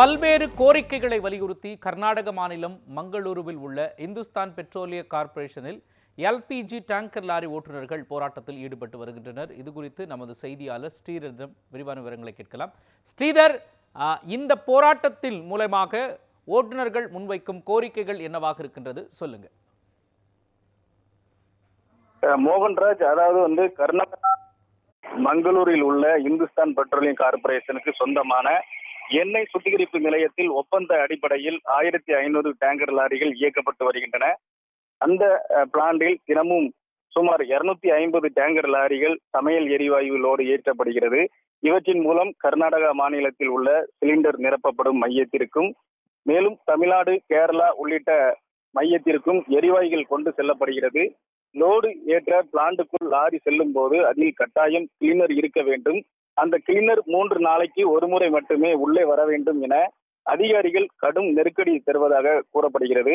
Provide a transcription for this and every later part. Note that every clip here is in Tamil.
பல்வேறு கோரிக்கைகளை வலியுறுத்தி கர்நாடக மாநிலம் மங்களூருவில் உள்ள இந்துஸ்தான் பெட்ரோலிய கார்ப்பரேஷனில் எல்பிஜி டேங்கர் லாரி ஓட்டுநர்கள் போராட்டத்தில் ஈடுபட்டு வருகின்றனர். இது குறித்து நமது செய்தியாளர் ஸ்ரீதரிடம் விரிவான விவரங்களை கேட்கலாம். ஸ்ரீதர் இந்த போராட்டத்தின் மூலமாக ஓட்டுநர்கள் முன்வைக்கும் கோரிக்கைகள் என்னவாக இருக்கின்றது? சொல்லுங்க. மோகன்ராஜ் அதாவது வந்து கர்நாடகா மங்களூரில் உள்ள இந்துஸ்தான் பெட்ரோலியம் கார்பரேஷனுக்கு சொந்தமான எண்ணெய் சுத்திகரிப்பு நிலையத்தில் ஒப்பந்த அடிப்படையில் ஆயிரத்தி ஐநூறு டேங்கர் லாரிகள் இயக்கப்பட்டு வருகின்றன. அந்த பிளான்டில் தினமும் சுமார் இருநூத்தி ஐம்பது டேங்கர் லாரிகள் சமையல் எரிவாயு லோடு ஏற்றப்படுகிறது. இவற்றின் மூலம் கர்நாடகா மாநிலத்தில் உள்ள சிலிண்டர் நிரப்பப்படும் மையத்திற்கும் மேலும் தமிழ்நாடு கேரளா உள்ளிட்ட மையத்திற்கும் எரிவாயுகள் கொண்டு செல்லப்படுகிறது. லோடு ஏற்ற பிளான்ட்டுக்குள் லாரி செல்லும் போது அதில் கட்டாயம் கிளீனர் இருக்க வேண்டும். அந்த கிளீனர் மூன்று நாளைக்கு ஒரு முறை மட்டுமே உள்ளே வர வேண்டும் என அதிகாரிகள் கடும் நெருக்கடி தருவதாக கூறப்படுகிறது.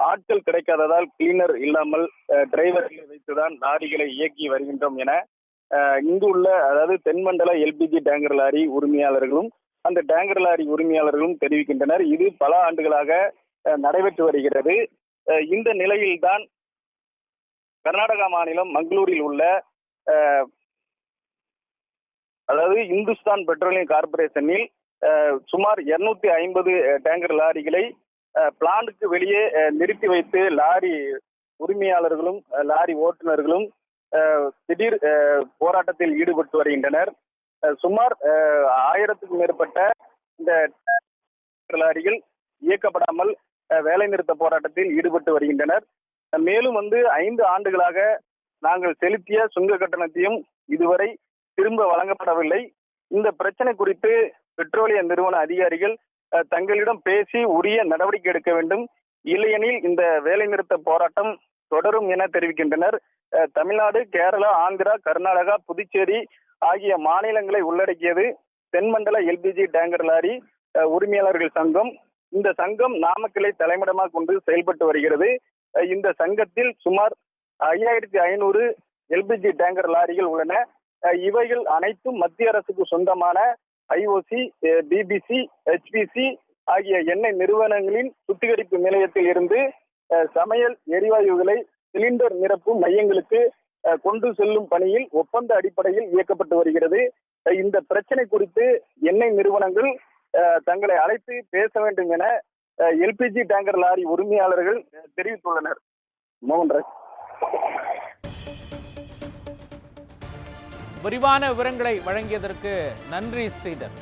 ஆட்கள் கிடைக்காததால் கிளீனர் இல்லாமல் டிரைவர்களை வைத்துதான் லாரிகளை இயக்கி வருகின்றோம் என இங்கு உள்ள அதாவது தென்மண்டல எல்பிஜி டேங்கர் லாரி உரிமையாளர்களும் அந்த டேங்கர் லாரி உரிமையாளர்களும் தெரிவிக்கின்றனர். இது பல ஆண்டுகளாக நடைபெற்று வருகிறது. இந்த நிலையில்தான் கர்நாடகா மாநிலம் மங்களூரில் உள்ள அதாவது இந்துஸ்தான் பெட்ரோலியம் கார்ப்பரேஷனில் சுமார் இருநூத்தி ஐம்பது டேங்கர் லாரிகளை பிளான்ட்டுக்கு வெளியே நிறுத்தி வைத்து லாரி உரிமையாளர்களும் லாரி ஓட்டுநர்களும் திடீர் போராட்டத்தில் ஈடுபட்டு வருகின்றனர். சுமார் ஆயிரத்துக்கும் மேற்பட்ட இந்த லாரிகள் இயக்கப்படாமல் வேலை வேலைநிறுத்த போராட்டத்தில் ஈடுபட்டு வருகின்றனர். மேலும் வந்து ஐந்து ஆண்டுகளாக நாங்கள் செலுத்திய சுங்க கட்டணத்தையும் இதுவரை திரும்ப வழங்கப்படவில்லை. இந்த பிரச்சனை குறித்து பெட்ரோலிய நிறுவன அதிகாரிகள் தங்களிடம் பேசி உரிய நடவடிக்கை எடுக்க வேண்டும். இல்லையெனில் இந்த வேலைநிறுத்த போராட்டம் தொடரும் என தெரிவிக்கின்றனர். தமிழ்நாடு கேரளா ஆந்திரா கர்நாடகா புதுச்சேரி ஆகிய மாநிலங்களை உள்ளடக்கியது தென்மண்டல எல்பிஜி டேங்கர் லாரி உரிமையாளர்கள் சங்கம். இந்த சங்கம் நாமக்கலை தலைமையிடமாக கொண்டு செயல்பட்டு வருகிறது. இந்த சங்கத்தில் சுமார் ஐயாயிரத்தி ஐநூறு எல்பிஜி டேங்கர் லாரிகள் உள்ளன. இவைகள் அனைத்தும் மத்திய அரசுக்கு சொந்தமான ஐஓசி பிபிசி ஹெச்பிசி ஆகிய எண்ணெய் நிறுவனங்களின் சுத்திகரிப்பு நிலையத்தில் இருந்து சமையல் எரிவாயுகளை சிலிண்டர் நிரப்பும் மையங்களுக்கு கொண்டு செல்லும் பணியில் ஒப்பந்த அடிப்படையில் இயக்கப்பட்டு வருகிறது. இந்த பிரச்சனை குறித்து எண்ணெய் நிறுவனங்கள் தங்களை அழைத்து பேச வேண்டும் என எல்பிஜி டேங்கர் லாரி உரிமையாளர்கள் தெரிவித்துள்ளனர். மோகன்ராஜ் விரிவான விவரங்களை வழங்கியதற்கு நன்றி ஸ்ரீதர்.